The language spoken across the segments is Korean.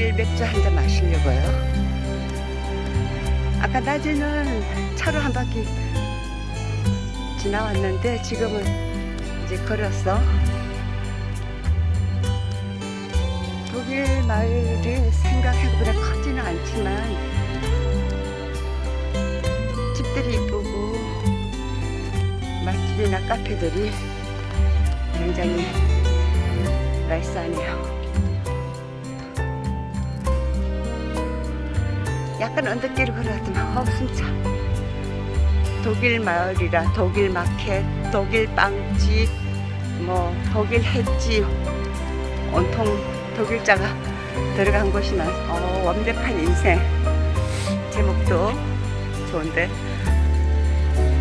독일 맥주 한 잔 마시려고요. 아까 낮에는 차로 한 바퀴 지나왔는데 지금은 이제 걸었어. 독일 마을이 생각보다 크지는 않지만 집들이 이쁘고 맛집이나 카페들이 굉장히 날싸네요. 약간 언덕길을 걸어왔더만 어 숨차. 독일 마을이라 독일 마켓, 독일 빵집, 뭐 독일 횟집 온통 독일자가 들어간 곳이나 어, 완벽한 인생 제목도 좋은데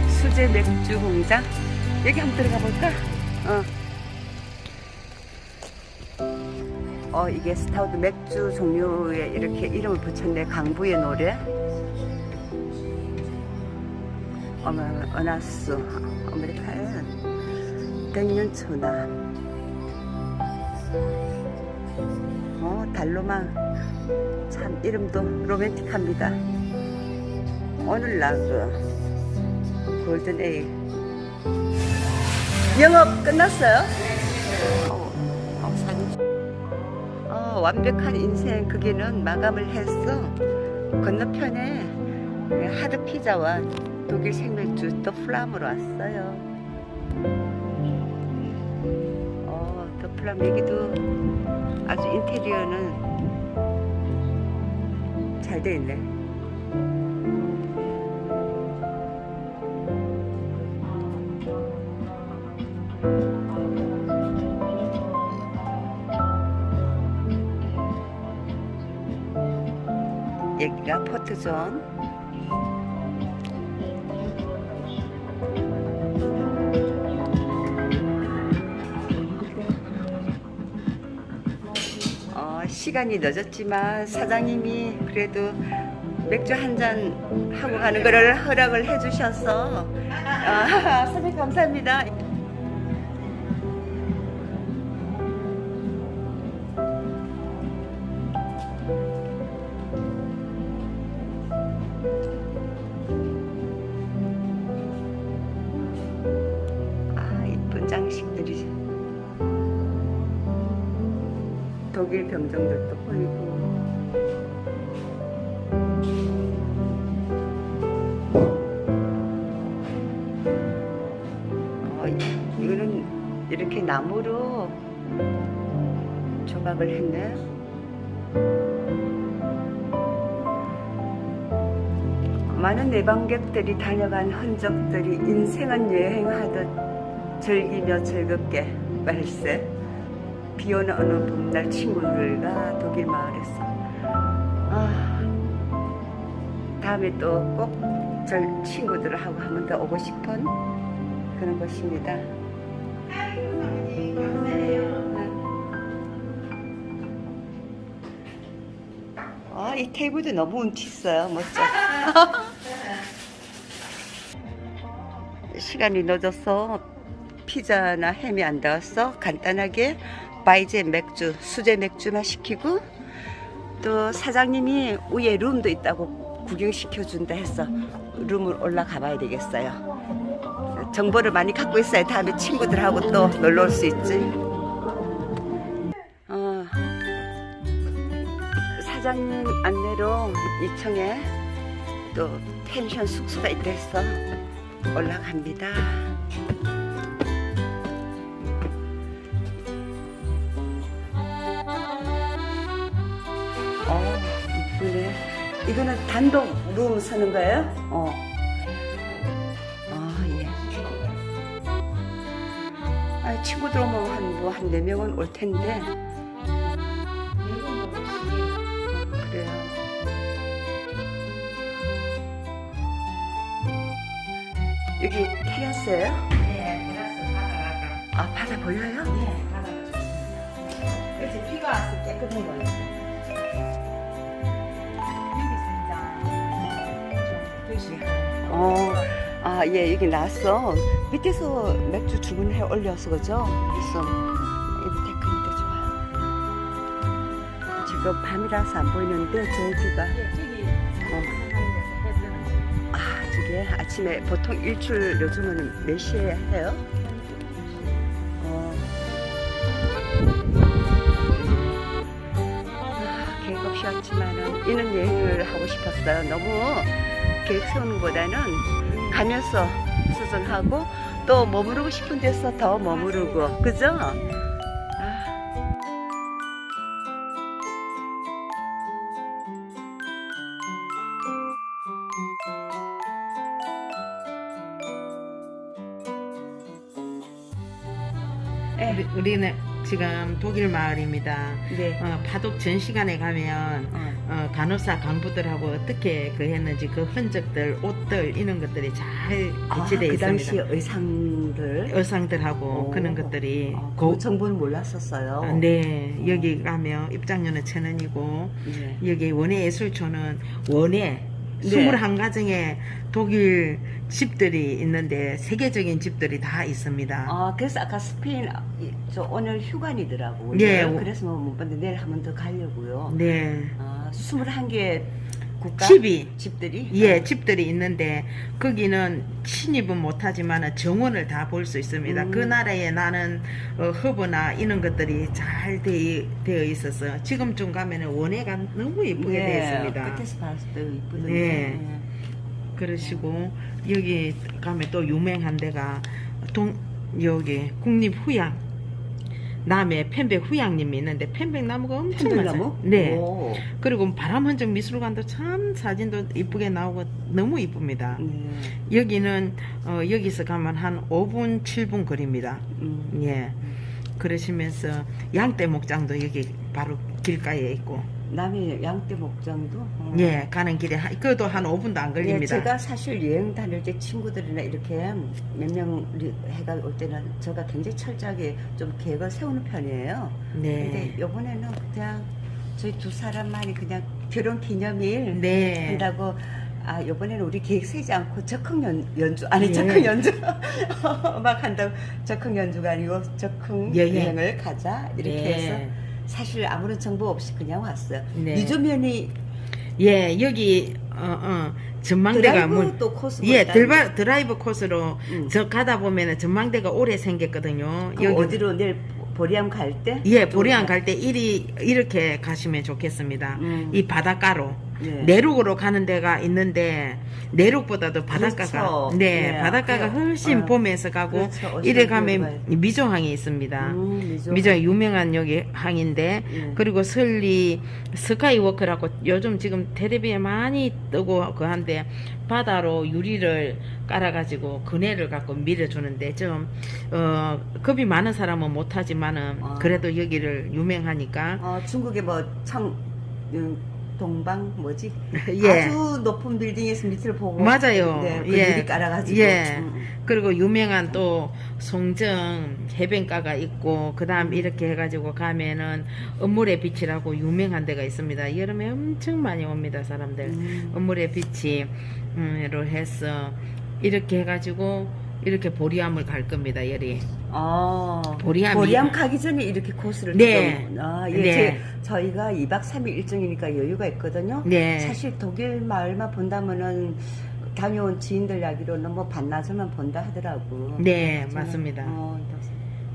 수제 맥주 공장 여기 한번 들어가 볼까? 어. 어 이게 스타우드 맥주 종류에 이렇게 이름을 붙였네. 강부의 노래. 어머 어나스. 아메리카엔. 백년초나 어 달로망 참 이름도 로맨틱합니다. 오늘날 그 골든 에이. 영업 끝났어요? 완벽한 인생 그게는 마감을 했어. 건너편에 하드 피자와 독일 생맥주 또 플람으로 왔어요. 어, 더 플람 여기도 아주 인테리어는 잘 돼 있네. 포트존. 어, 시간이 늦었지만 사장님이 그래도 맥주 한 잔 하고 가는 거를 허락을 해주셔서 아, 사장님 감사합니다. 이렇게 나무로 조각을 했네. 많은 내방객들이 다녀간 흔적들이 인생은 여행하듯 즐기며 즐겁게 말세 비 오는 어느 봄날 친구들과 독일 마을에서 아 다음에 또꼭저 친구들하고 한번 더 오고 싶은 그런 곳입니다. 이 테이블도 너무 운치 있어요. 멋져. 시간이 늦어서 피자나 햄이 안 닿았어. 간단하게 바이제 맥주, 수제 맥주만 시키고 또 사장님이 위에 룸도 있다고 구경시켜 준다 해서 룸을 올라가 봐야 되겠어요. 정보를 많이 갖고 있어야 다음에 친구들하고 또 놀러 올 수 있지. 2층에 또 펜션 숙소가 있다 해서 올라갑니다. 어, 이쁘네. 이거는 단독 룸 쓰는 거예요? 어. 아, 예. 아, 친구들 오면 한, 뭐, 한 네명은 올 텐데. 테라스예요? 네, 테라스 바다가 아, 바다 보여요? 네, 바다가 좋습니다. 그래서 비가 왔을 때 깨끗한 거예요. 여기 진짜 좀 표시하고. 어, 아, 예, 여기 나왔어. 밑에서 맥주 주문해 올려서 그죠? 있어. 여기 테크니까 좋아. 지금 밤이라서 안 보이는데 저기가 아 저게 아침에 보통 일출 요즘은 몇 시에 해요? 어. 아, 계획 없이 왔지만은 이런 여행을 하고 싶었어요. 너무 계획 세우는 것보다는 가면서 수정하고 또 머무르고 싶은 데서 더 머무르고 그죠? 네. 우리, 우리는 지금 독일 마을입니다. 네. 어, 파독 전 시간에 가면 어. 어, 간호사 간부들하고 어떻게 그 했는지 그 흔적들, 옷들 이런 것들이 잘 아, 그 당시 있습니다. 의상들 의상들하고 오. 그런 것들이 아, 고- 그 정보는 몰랐었어요. 아, 네 여기 가면 입장료는 천 원이고 네. 여기 원예 예술촌은 원예 네. 21가정의 독일 집들이 있는데 세계적인 집들이 다 있습니다. 아, 그래서 아까 스페인 아, 이- 저 오늘 휴관이더라고. 예. 오늘. 그래서 뭐못 봤는데 내일 한번 더 가려고요. 네. 아, 21개 국가 집이 집들이 예, 아, 집들이 있는데 거기는 침입은 못하지만 정원을 다 볼 수 있습니다. 음. 그 나라에 나는 어, 허브나 이런 것들이 잘 되, 되어 있어서 지금쯤 가면은 원예가 너무 예쁘게 예, 되어 있습니다. 끝에서 봤을 때 이쁘던데. 네. 그러시고 여기 가면 또 유명한 데가 동 여기 국립 후양 남해 편백 후양님이 있는데 편백 나무가 엄청? 많아요. 네. 오. 그리고 바람헌정 미술관도 참 사진도 이쁘게 나오고 너무 이쁩니다. 네. 여기는 어, 여기서 가면 한 5분 7분 거리입니다. 음. 예. 그러시면서 양떼 목장도 여기 바로 길가에 있고 남해 양떼 목장도 어. 예 가는 길에 한- 그것도 한 5분도 안 예, 걸립니다. 제가 사실 여행 다닐 때 친구들이나 이렇게 몇 명 해가 올 때는 제가 굉장히 철저하게 좀 계획을 세우는 편이에요. 근데 네. 이번에는 그냥 저희 두 사람만이 그냥 결혼 기념일 네. 한다고 아 이번에는 우리 계획 세지 않고 적흥 연, 연주 아니 예. 적흥 연주 막 한다고 적흥 연주가 아니고 적흥 예, 예. 여행을 가자 이렇게 네. 해서 사실 아무런 정보 없이 그냥 왔어요. 네. 미조면이 예, 여기 어, 어, 전망대가 드라이브 문 또 코스 예, 드라이브, 드라이브 코스로 음. 저 가다 보면은 전망대가 오래 생겼거든요. 그 어디로 내일 보리암 갈 때? 예, 보리안 갈때 이리 이렇게 가시면 좋겠습니다. 음. 이 바닷가로 네. 내륙으로 가는 데가 있는데 내륙보다도 바닷가가 그렇죠. 네, 네. 바닷가가 그래. 훨씬 어. 보면서 가고 그렇죠. 이래 가면 미조항이 있습니다. 음, 미조. 미조 유명한 여기 항인데 예. 그리고 설리 스카이워크라고 요즘 지금 텔레비에 많이 뜨고 그 한데 바다로 유리를 깔아가지고 그네를 갖고 밀어주는데 좀 어, 겁이 많은 사람은 못하지만은 아. 그래도 여기를 유명하니까 어, 중국의 뭐청 동방 뭐지? 예 아주 높은 빌딩에서 밑을 보고 맞아요. 네, 그 예. 깔아가지고 예. 음, 음. 그리고 유명한 또 송정 해변가가 있고 그다음 이렇게 해가지고 가면은 엄물의 빛이라고 유명한 데가 있습니다. 여름에 엄청 많이 옵니다 사람들. 음. 엄물의 빛이 음로 해서 이렇게 해가지고 이렇게 보리암을 갈 겁니다 열이. 아, 보리암이- 보리암 가기 전에 이렇게 코스를 네. 좀- 아, 예. 네. 제, 저희가 2박 3일 일정이니까 여유가 있거든요. 네. 사실 독일 마을만 본다면은 다녀온 지인들 이야기로는 뭐 반나절만 본다 하더라고. 네 맞습니다. 어,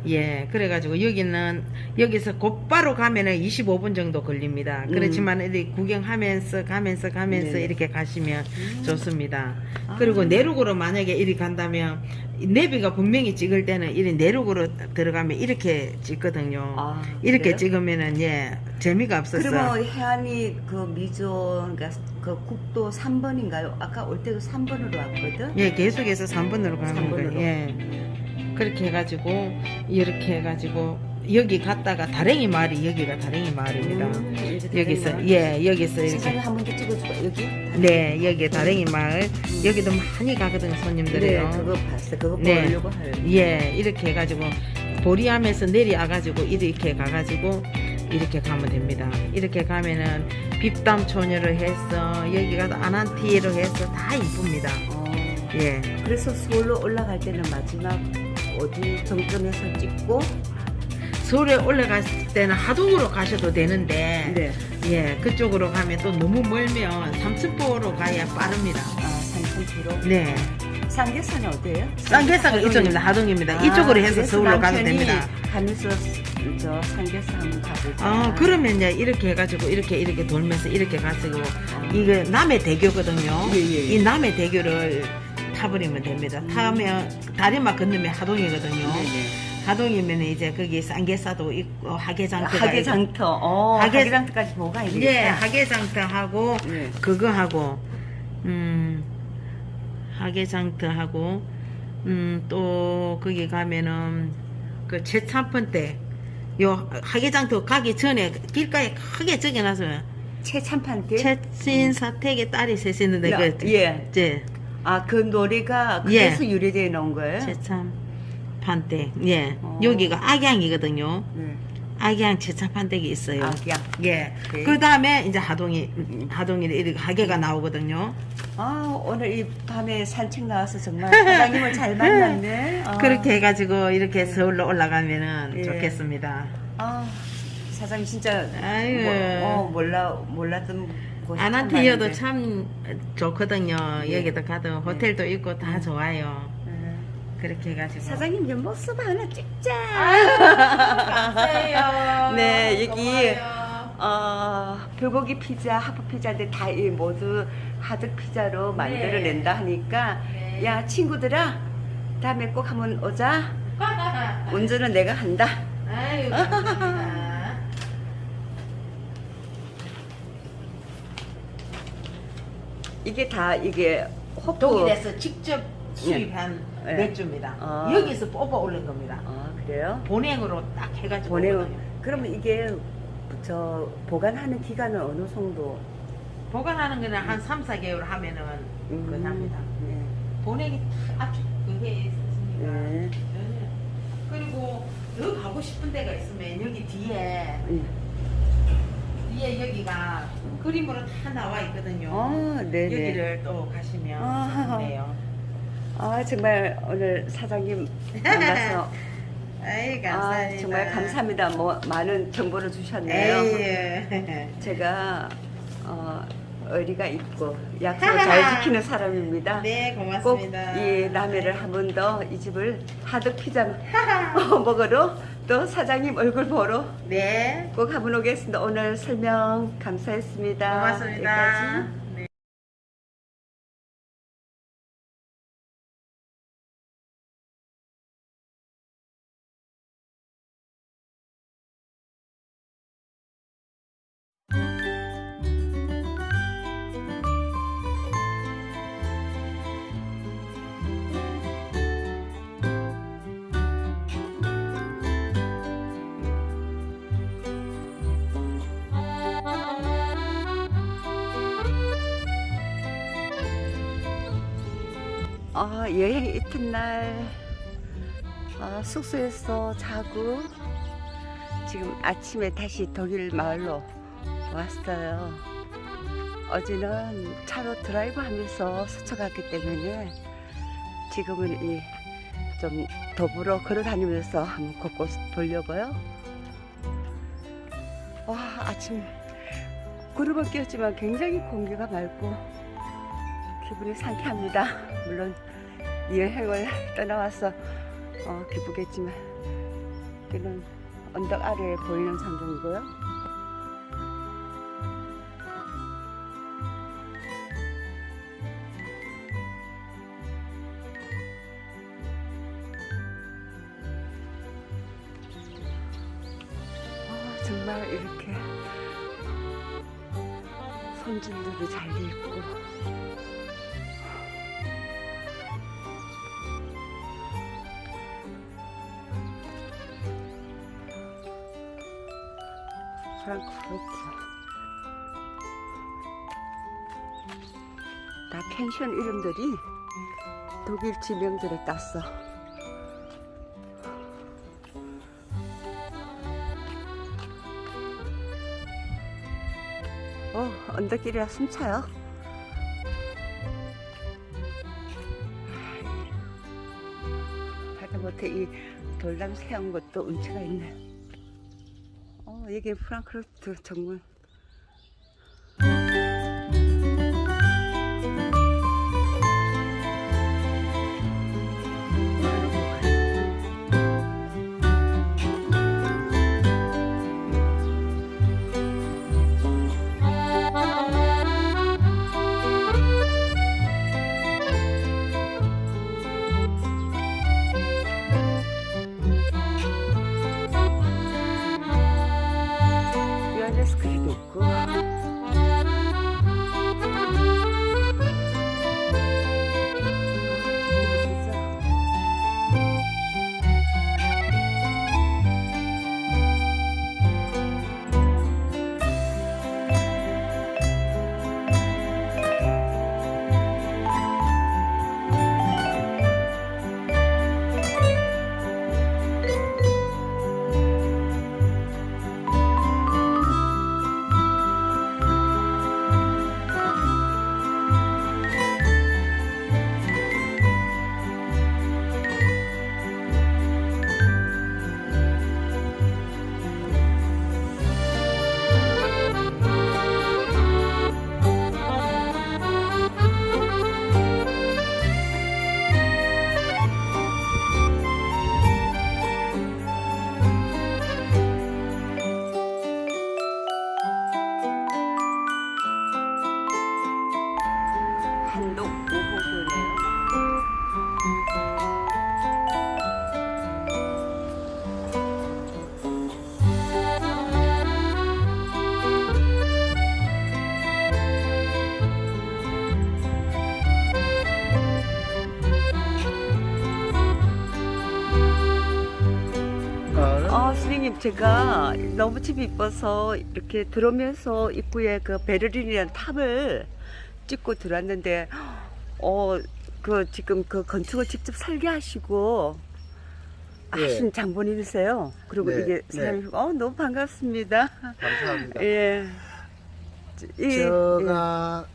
예, 그래가지고 여기는 여기서 곧바로 가면은 25분 정도 걸립니다. 음. 그렇지만 이렇게 구경하면서 가면서 가면서 네네. 이렇게 가시면 음. 좋습니다. 아. 그리고 내륙으로 만약에 이리 간다면 이 내비가 분명히 찍을 때는 이리 내륙으로 들어가면 이렇게 찍거든요. 아, 이렇게 그래요? 찍으면은 예 재미가 없었어. 그러면 해안이 그 미조 그러니까 그 국도 3번인가요? 아까 올 때도 3번으로 왔거든. 예, 계속해서 3번으로 가는. 거예요. 예. 그렇게 해가지고 이렇게 해가지고 여기 갔다가 다랭이 마을이 여기가 다랭이 마을입니다. 음, 여기서 예 여기서 거. 이렇게 한 번 더 찍어줄까 여기? 네 여기 다랭이 마을 여기도 많이 가거든 네, 손님들이요. 그거 봤어. 그거 네. 보려고 할. 예 이렇게 해가지고 보리암에서 내려와가지고 이렇게 가가지고 이렇게 가면 됩니다. 이렇게 가면은 빗담 초녀를 해서 여기가 아난티로 해서 다 이쁩니다. 어, 예. 그래서 서울로 올라갈 때는 마지막 어디 정점에서 찍고 서울에 올라갔을 때는 하동으로 가셔도 되는데 네. 예, 그쪽으로 가면 또 너무 멀면 삼천포로 가야 빠릅니다. 아, 삼성포로. 네. 쌍계산은 어디예요? 쌍계사가 이쪽입니다. 하동입니다. 아, 이쪽으로 해서 그래서 서울로 가면 남편이 됩니다. 가면서 저 한번 가보자. 아, 그러면 이제 이렇게 해가지고 이렇게 이렇게 돌면서 이렇게 가지고 이게 남해 대교거든요. 예, 예, 예. 이 남해 대교를 타버리면 됩니다. 타면 다리만 건너면 하동이거든요. 네네. 하동이면 이제 거기 쌍계사도 있고 하계장터가 있고. 하계장터. 어, 하계- 하계장터까지 뭐가 있네. 예, 하계장터하고 네. 그거 하고 음 하계장터하고 음 또 거기 가면은 그 최참펀 때요 하계장터 가기 전에 길가에 크게 적어놨어요. 최참판대. 최신 사택의 딸이 셋이는데 야, 그 예. 이제 아, 그 노래가 예. 그래서 유래되어 나온 거예요? 최참판댁 예 어. 여기가 악양이거든요. 네. 악양 최참판댁이 있어요. 악양. 예. 네. 그 다음에 이제 하동이 하동이 이렇게 하계가 나오거든요. 아, 오늘 이 밤에 산책 나와서 정말 사장님을 잘 만났네. 아. 그렇게 해가지고 이렇게 서울로 올라가면은 예. 좋겠습니다. 아, 사장님 진짜 아유. 뭐, 어, 몰라 몰랐던 아난티어도 많은데. 참 좋거든요. 예. 여기도 가도 호텔도 있고 다 좋아요. 네. 그렇게 해가지고. 사장님 좀 모습 하나 찍자. 감사해요. 네, 여기. 어, 불고기 피자, 하프 피자인데 다이 모두 하드 피자로 만들어낸다 하니까 네. 야 친구들아 다음에 꼭 한번 오자. 운전은 내가 한다. 아유, 감사합니다. 이게 다 이게 호프. 독일에서 직접 수입한 예. 맥주입니다. 아. 여기서 뽑아 올린 겁니다. 아 그래요? 본행으로 딱 해가지고. 오거든요. 그러면 이게 저 보관하는 기간은 어느 정도? 보관하는 거는 한 3, 4개월 하면은 음, 끝납니다. 네. 본행이 딱 아주 그게 있으니까. 네. 네. 그리고 더 가고 싶은 데가 있으면 여기 뒤에 네. 뒤에 여기가 그림으로 다 나와 있거든요. 아, 네네. 여기를 또 가시면 아. 좋네요. 아 정말 오늘 사장님 만나서 아이 아, 감사합니다. 정말 감사합니다. 뭐 많은 정보를 주셨네요. 에이. 제가 어, 의리가 있고 약속을 잘 지키는 사람입니다. 네꼭 고맙습니다. 이 남해를 한 번 더 이 집을 하드 피자 먹으러 또 사장님 얼굴 보러 네 꼭 한번 오겠습니다. 오늘 설명 감사했습니다. 고맙습니다. 여기까지. 숙소에서 자고 지금 아침에 다시 독일 마을로 왔어요. 어제는 차로 드라이브 하면서 스쳐갔기 때문에 지금은 이 좀 더불어 걸어 다니면서 한번 곳곳 보려고요. 와, 아침 구름은 끼었지만 굉장히 공기가 맑고 기분이 상쾌합니다. 물론 이 여행을 떠나와서 어, 기쁘겠지만 여기는 언덕 아래에 보이는 전경이고요. 아, 정말 이렇게 손질들이 잘돼 있고 프랑크푸르트 다 펜션 이름들이 독일 지명들을 땄어 어 언덕길이라 숨차요. 하다못해 이 돌담 세운 것도 운치가 있네. 어, 여기 프랑크푸르트 정문 제가 너무 집이 이뻐서 이렇게 들어오면서 입구에 그 베르린이라는 탑을 찍고 들어왔는데 어 그 지금 그 건축을 직접 설계하시고 예. 하신 장본인이세요. 그리고 네, 이게 사람이 어 너무 반갑습니다. 감사합니다. 예. 이- 제가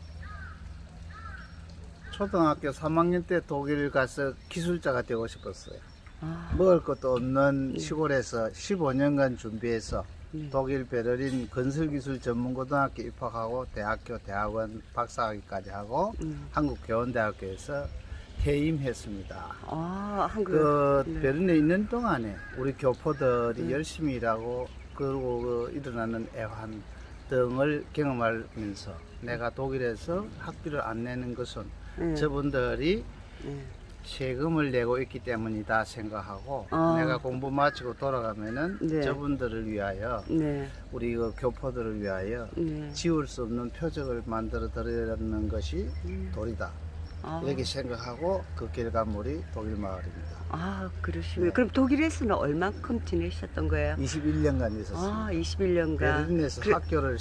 초등학교 3학년 때 독일 가서 기술자가 되고 싶었어요. 아, 먹을 것도 없는 시골에서 15년간 준비해서 음. 독일 베를린 건설기술 전문고등학교 입학하고 대학교 대학원 박사학위까지 하고 음. 한국교원대학교에서 퇴임했습니다. 아 한국 그 네. 베를린에 있는 동안에 우리 교포들이 네. 열심히 일하고 그리고 그 일어나는 애환 등을 경험하면서 내가 독일에서 학비를 안 내는 것은 예, 저분들이 예. 세금을 내고 있기 때문이다 생각하고 아. 내가 공부 마치고 돌아가면은 네. 저분들을 위하여 네, 우리 그 교포들을 위하여 네. 지울 수 없는 표적을 만들어 드리는 것이 음. 도리다 아. 이렇게 생각하고 그 결과물이 독일 마을입니다. 아, 그러시군요. 네. 그럼 독일에서는 얼만큼 지내셨던 거예요? 21년간 있었습니다. 아, 21년간. 베를린에서 그- 학교를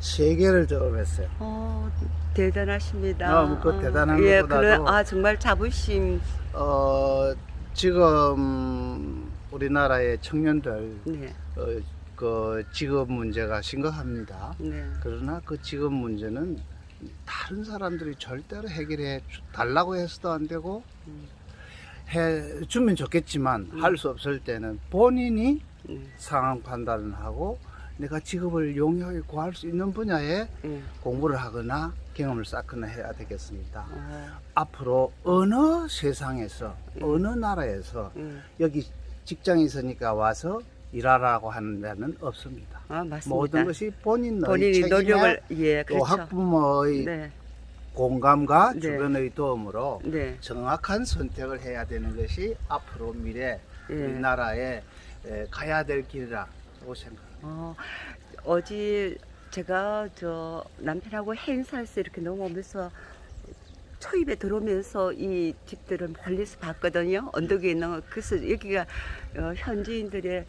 세 개를 졸업했어요. 어, 대단하십니다. 아, 뭐그 대단한 예, 것보다도- 그래, 아, 정말 자부심. 어, 지금 우리나라의 청년들 네, 어, 그 직업 문제가 심각합니다. 네. 그러나 그 직업 문제는 다른 사람들이 절대로 해결해 주- 달라고 해서도 안 되고 음. 해 주면 좋겠지만 음. 할수 없을 때는 본인이 네, 상황 판단을 하고 내가 직업을 용이하게 구할 수 있는 분야에 네. 공부를 하거나 경험을 쌓거나 해야 되겠습니다. 어, 앞으로 어느 세상에서 어느 나라에서 음. 여기 직장에 있으니까 와서 일하라고 하는 데는 없습니다. 아, 맞습니다. 모든 것이 본인의 책임에 노력을, 예, 또 그렇죠. 학부모의 네, 공감과 네. 주변의 도움으로 네. 정확한 선택을 해야 되는 것이 앞으로 미래 예. 우리나라에 에, 가야 될 길이라고 생각합니다. 어, 어제 제가 저 남편하고 행사에서 이렇게 넘어오면서 초입에 들어오면서 이 집들을 멀리서 봤거든요. 언덕에 있는 거. 그래서 여기가 어, 현지인들의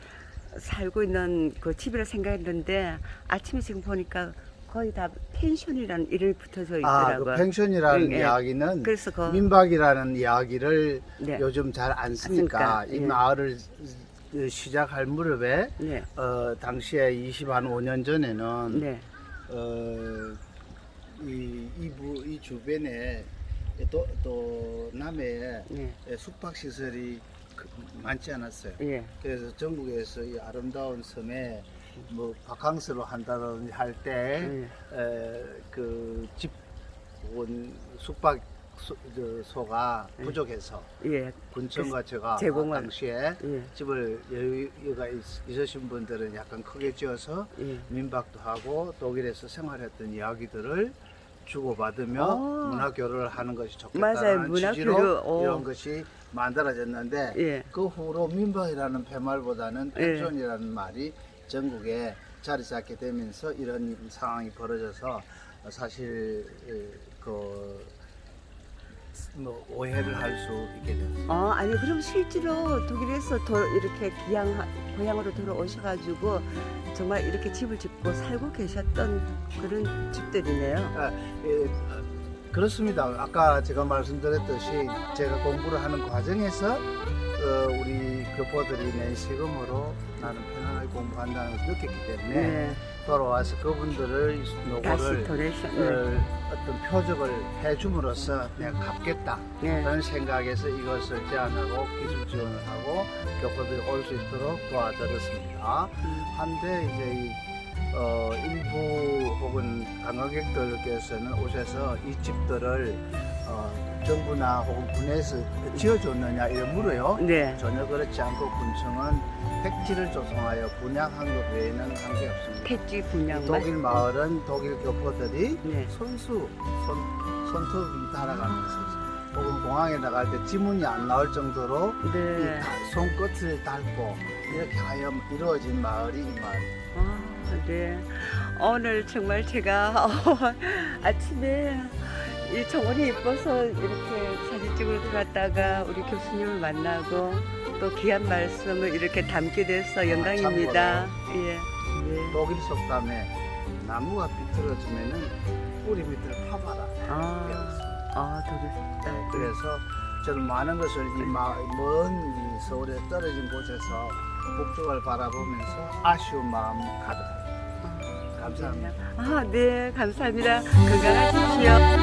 살고 있는 그 집이라 생각했는데 아침에 지금 보니까 거의 다 펜션이라는 이름이 붙어져 아, 그 있더라고요. 펜션이라는 예, 예. 이야기는 그래서 그 민박이라는 이야기를 네. 요즘 잘 안 쓰니까 이 예. 마을을 시작할 무렵에 네, 어, 당시에 25, 5년 전에는 네, 어, 이, 이, 부- 이 주변에 또, 또 남해에 네, 숙박 시설이 그- 많지 않았어요. 예, 그래서 전국에서 이 아름다운 섬에 뭐 바캉스로 한다든지 할때 예. 그집 혹은 숙박 소, 저, 소가 네. 부족해서 예, 군청과 제가 제공을- 당시에 예, 집을 여유가 있, 있으신 분들은 약간 크게 지어서 예. 민박도 하고 독일에서 생활했던 이야기들을 주고받으며 어. 문화 교류를 하는 것이 맞아요. 좋겠다는 문화 취지로 교류, 어. 이런 것이 만들어졌는데 예. 그 후로 민박이라는 팻말보다는 예. 펜션이라는 말이 전국에 자리 잡게 되면서 이런 상황이 벌어져서 사실 그 뭐 오해를 할 수 있게 됐어요. 어, 아니 그럼 실제로 독일에서 더 이렇게 기양 고향으로 돌아오셔가지고 정말 이렇게 집을 짓고 살고 계셨던 그런 집들이네요. 예, 어, 그렇습니다. 아까 제가 말씀드렸듯이 제가 공부를 하는 과정에서 어, 우리 교포들이 낸 세금으로 나는 편안하게 공부한다는 것을 느꼈기 때문에 네, 돌아와서 그분들을 노고를 도네이션. 네. 어, 어떤 표적을 해줌으로써 내가 갚겠다 네. 그런 생각에서 이것을 제안하고 기술 지원을 하고 교포들이 올 수 있도록 도와드렸습니다. 음, 한데 이제 이, 어, 일부 혹은 관광객들께서는 오셔서 이 집들을 어, 정부나 혹은 군에서 지어줬느냐 이런 물어요. 네. 전혀 그렇지 않고 군청은 택지를 조성하여 분양한 것 외에는 한게 없습니다. 폐지 분양만. 독일 마을은 독일 교포들이 네. 손수, 손, 손톱이 달아가면서 혹은 공항에 나갈 때 지문이 안 나올 정도로 네. 이 다- 손끝을 닳고 이렇게 하여 이루어진 마을이 이 마을. 아, 네. 오늘 정말 제가 아침에 이 정원이 예뻐서 이렇게 사진 찍으러 들어갔다가 우리 교수님을 만나고 또 귀한 말씀을 이렇게 담게 돼서 영광입니다. 예. 예. 독일 속담에 나무가 비틀어지면은 뿌리 밑을 파봐라. 아. 아, 독일 그래서 저는 많은 것을 이먼 서울에 떨어진 곳에서 북쪽을 바라보면서 아쉬운 마음 가득합니다. 감사합니다. 아, 네, 감사합니다. 건강하십시오.